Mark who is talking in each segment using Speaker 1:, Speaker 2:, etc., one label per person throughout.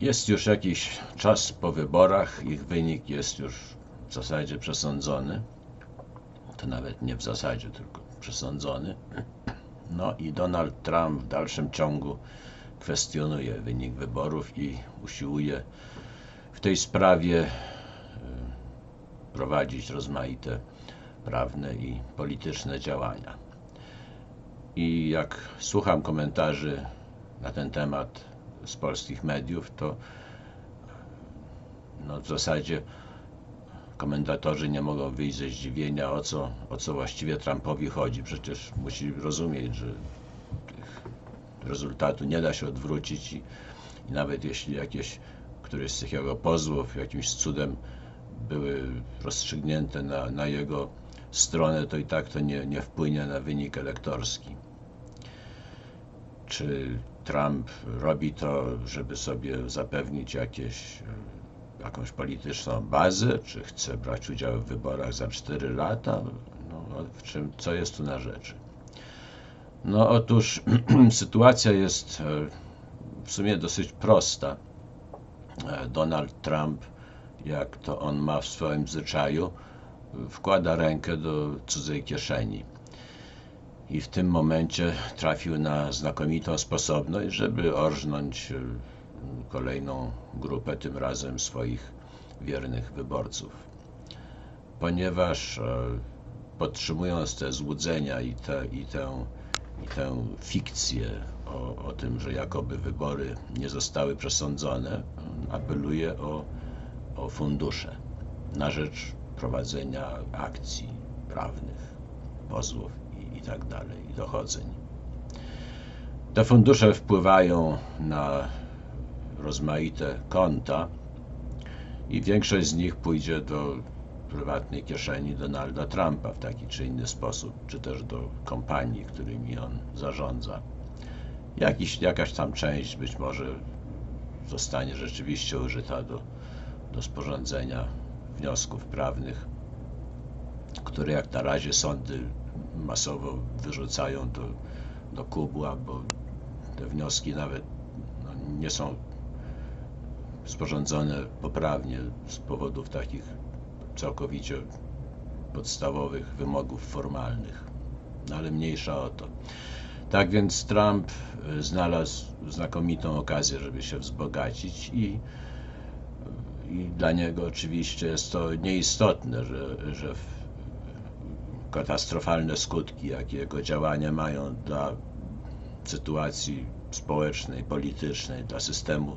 Speaker 1: Jest już jakiś czas po wyborach, ich wynik jest już w zasadzie przesądzony. To nawet nie w zasadzie, tylko przesądzony. No i Donald Trump w dalszym ciągu kwestionuje wynik wyborów i usiłuje w tej sprawie e, prowadzić rozmaite prawne i polityczne działania. I jak słucham komentarzy na ten temat z polskich mediów, to no w zasadzie komentatorzy nie mogą wyjść ze zdziwienia, o co, o co właściwie Trumpowi chodzi. Przecież musi rozumieć, że rezultatu nie da się odwrócić i, i nawet jeśli jakieś któreś z tych jego pozwów jakimś cudem były rozstrzygnięte na, na jego stronę, to i tak to nie, nie wpłynie na wynik elektorski. Czy Trump robi to, żeby sobie zapewnić jakieś, e, jakąś polityczną bazę, czy chce brać udział w wyborach za 4 lata? No, w czym, co jest tu na rzeczy? No otóż sytuacja jest e, w sumie dosyć prosta. E, Donald Trump, jak to on ma w swoim zwyczaju, wkłada rękę do cudzej kieszeni. I w tym momencie trafił na znakomitą sposobność, żeby orżnąć e, kolejną grupę, tym razem swoich wiernych wyborców. Ponieważ podtrzymując te złudzenia i, te, i tę i tę fikcję o, o tym, że jakoby wybory nie zostały przesądzone, apeluje o, o fundusze na rzecz prowadzenia akcji prawnych, pozwów i, i tak dochodzeń. Te fundusze wpływają na rozmaite konta i większość z nich pójdzie do prywatnej kieszeni Donalda Trumpa w taki czy inny sposób, czy też do kompanii, którymi on zarządza. Jakiś, jakaś tam część być może zostanie rzeczywiście użyta do, do sporządzenia wniosków prawnych, które jak na razie sądy masowo wyrzucają do, do kubła, bo te wnioski nawet no, nie są sporządzone poprawnie z powodów takich całkowicie podstawowych wymogów formalnych. No ale mniejsza o to. Tak więc Trump e, znalazł znakomitą okazję, żeby się wzbogacić i, i dla niego oczywiście jest to nieistotne, że, że katastrofalne skutki, jakie jego działania mają dla sytuacji społecznej, politycznej, dla systemu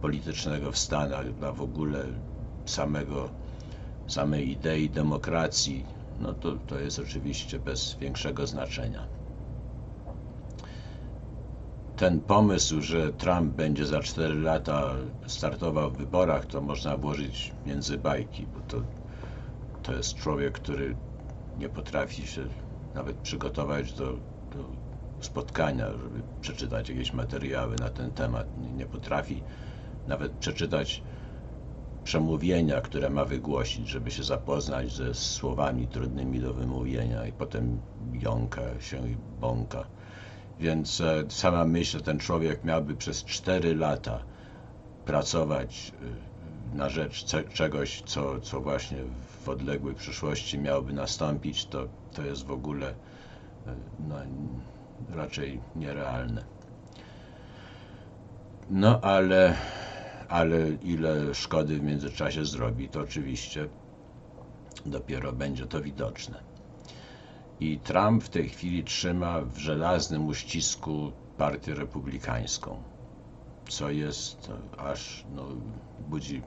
Speaker 1: politycznego w Stanach, dla w ogóle samego samej idei demokracji, no to, to jest oczywiście bez większego znaczenia. Ten pomysł, że Trump będzie za 4 lata startował w wyborach, to można włożyć między bajki, bo to, to jest człowiek, który nie potrafi się nawet przygotować do, do spotkania, żeby przeczytać jakieś materiały na ten temat. Nie, nie potrafi nawet przeczytać przemówienia, które ma wygłosić, żeby się zapoznać ze słowami trudnymi do wymówienia i potem jąka się i bąka. Więc e, sama myśl, że ten człowiek miałby przez 4 lata pracować e, na rzecz czegoś, co, co właśnie w odległej przyszłości miałoby nastąpić, to, to jest w ogóle e, no, raczej nierealne. No ale ale ile szkody w międzyczasie zrobi, to oczywiście dopiero będzie to widoczne. I Trump w tej chwili trzyma w żelaznym uścisku partię republikańską, co jest aż no, budzi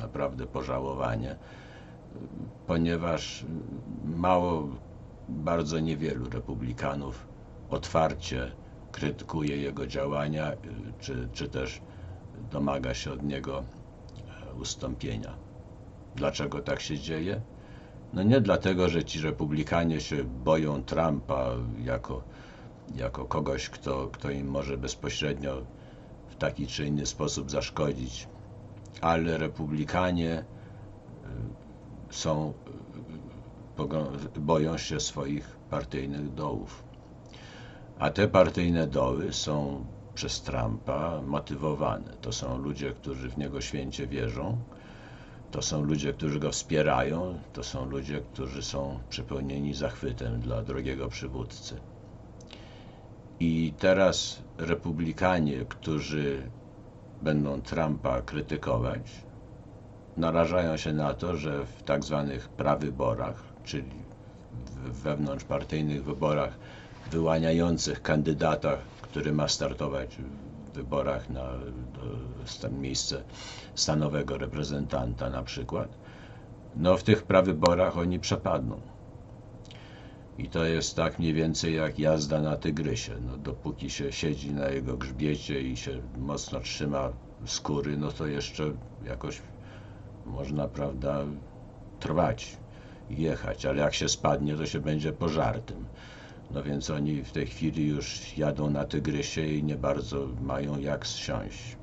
Speaker 1: naprawdę pożałowanie, ponieważ mało, bardzo niewielu republikanów otwarcie krytykuje jego działania, czy, czy też domaga się od niego e, ustąpienia. Dlaczego tak się dzieje? No nie dlatego, że ci republikanie się boją Trumpa jako, jako kogoś, kto, kto im może bezpośrednio w taki czy inny sposób zaszkodzić, ale republikanie e, są, e, boją się swoich partyjnych dołów. A te partyjne doły są przez Trumpa motywowane. To są ludzie, którzy w niego święcie wierzą. To są ludzie, którzy go wspierają. To są ludzie, którzy są przepełnieni zachwytem dla drogiego przywódcy. I teraz republikanie, którzy będą Trumpa krytykować, narażają się na to, że w tak zwanych prawyborach, czyli wewnątrzpartyjnych wyborach wyłaniających kandydata, który ma startować w wyborach na do, miejsce stanowego reprezentanta na przykład, no w tych prawyborach oni przepadną. I to jest tak mniej więcej jak jazda na tygrysie. No, dopóki się siedzi na jego grzbiecie i się mocno trzyma skóry, no to jeszcze jakoś można, prawda, trwać jechać, ale jak się spadnie, to się będzie pożartym. No więc oni w tej chwili już jadą na tygrysie i nie bardzo mają jak zsiąść.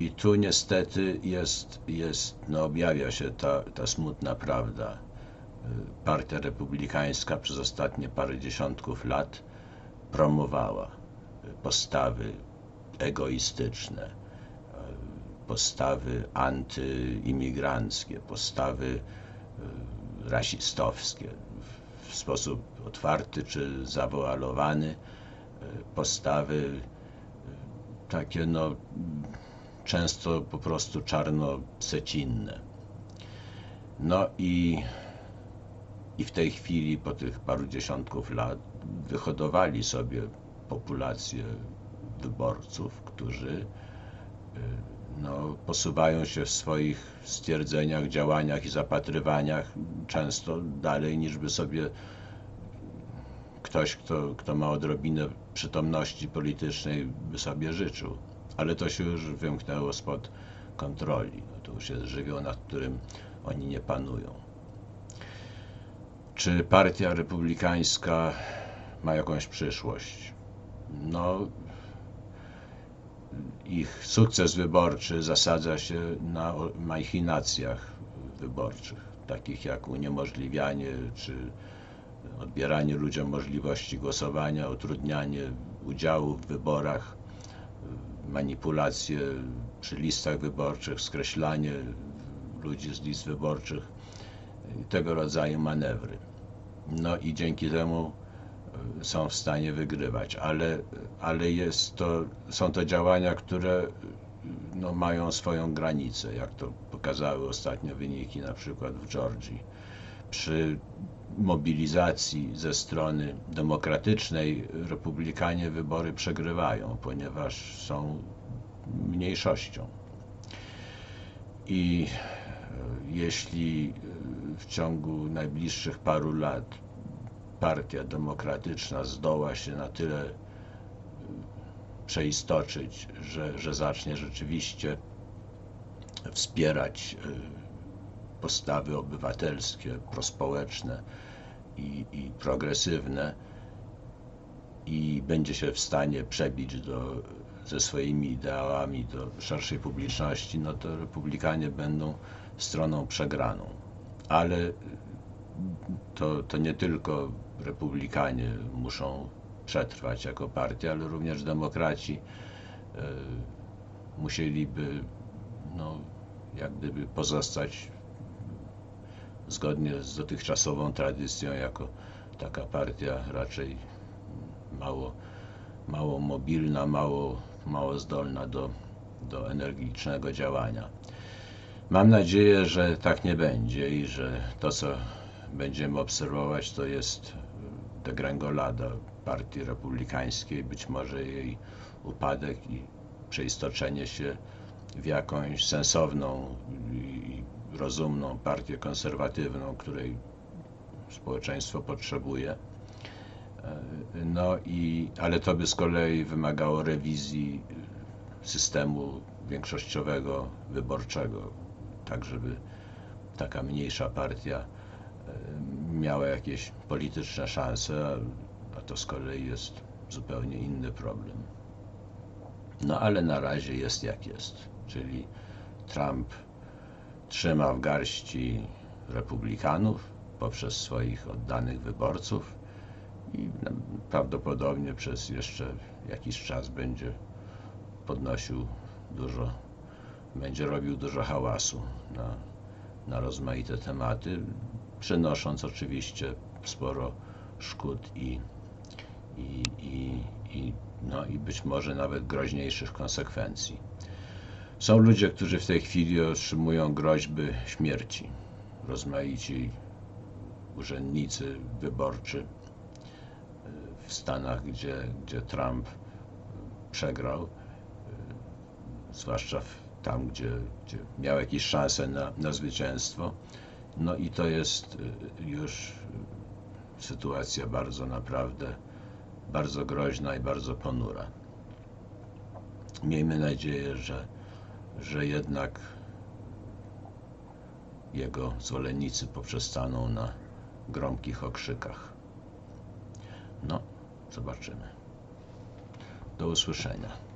Speaker 1: I tu niestety jest, jest no objawia się ta, ta smutna prawda. Partia Republikańska przez ostatnie parę dziesiątków lat promowała postawy egoistyczne, postawy antyimigranckie, postawy rasistowskie w sposób otwarty czy zawoalowany, postawy takie no często po prostu czarno-przecinne. No i, i w tej chwili po tych paru dziesiątków lat wyhodowali sobie populację wyborców, którzy no, posuwają się w swoich stwierdzeniach, działaniach i zapatrywaniach często dalej niż by sobie ktoś, kto, kto ma odrobinę przytomności politycznej, by sobie życzył. Ale to się już wymknęło spod kontroli. No, to już jest żywioł, nad którym oni nie panują. Czy partia republikańska ma jakąś przyszłość? No, ich sukces wyborczy zasadza się na machinacjach wyborczych, takich jak uniemożliwianie czy odbieranie ludziom możliwości głosowania, utrudnianie udziału w wyborach, manipulacje przy listach wyborczych, skreślanie ludzi z list wyborczych, tego rodzaju manewry. No i dzięki temu są w stanie wygrywać, ale, ale jest to, są to działania, które no, mają swoją granicę, jak to pokazały ostatnio wyniki na przykład w Georgii. Przy mobilizacji ze strony demokratycznej republikanie wybory przegrywają, ponieważ są mniejszością. I e, jeśli w ciągu najbliższych paru lat partia demokratyczna zdoła się na tyle y, przeistoczyć, że, że zacznie rzeczywiście wspierać y, postawy obywatelskie, prospołeczne i, i progresywne i będzie się w stanie przebić do, ze swoimi ideałami do szerszej publiczności, no to republikanie będą stroną przegraną. Ale to, to nie tylko republikanie muszą przetrwać jako partia, ale również demokraci e, musieliby no, jak gdyby pozostać zgodnie z dotychczasową tradycją jako taka partia raczej mało, mało mobilna, mało, mało zdolna do, do energicznego działania. Mam nadzieję, że tak nie będzie i że to, co będziemy obserwować, to jest degrengolada partii republikańskiej, być może jej upadek i przeistoczenie się w jakąś sensowną i rozumną partię konserwatywną, której społeczeństwo potrzebuje. No i, ale to by z kolei wymagało rewizji systemu większościowego, wyborczego, tak żeby taka mniejsza partia miała jakieś polityczne szanse, a to z kolei jest zupełnie inny problem. No ale na razie jest jak jest, czyli Trump trzyma w garści republikanów poprzez swoich oddanych wyborców. i na- prawdopodobnie przez jeszcze jakiś czas będzie podnosił dużo, będzie robił dużo hałasu na, na rozmaite tematy, przynosząc oczywiście sporo szkód i, i, i, i, no, i być może nawet groźniejszych konsekwencji. Są ludzie, którzy w tej chwili otrzymują groźby śmierci. Rozmaici urzędnicy wyborczy w Stanach, gdzie, gdzie Trump przegrał, zwłaszcza w, tam, gdzie, gdzie miał jakieś szanse na, na zwycięstwo. No i to jest y, już sytuacja bardzo naprawdę, bardzo groźna i bardzo ponura. Miejmy nadzieję, że, że jednak jego zwolennicy poprzestaną na gromkich okrzykach. No, zobaczymy. Do usłyszenia.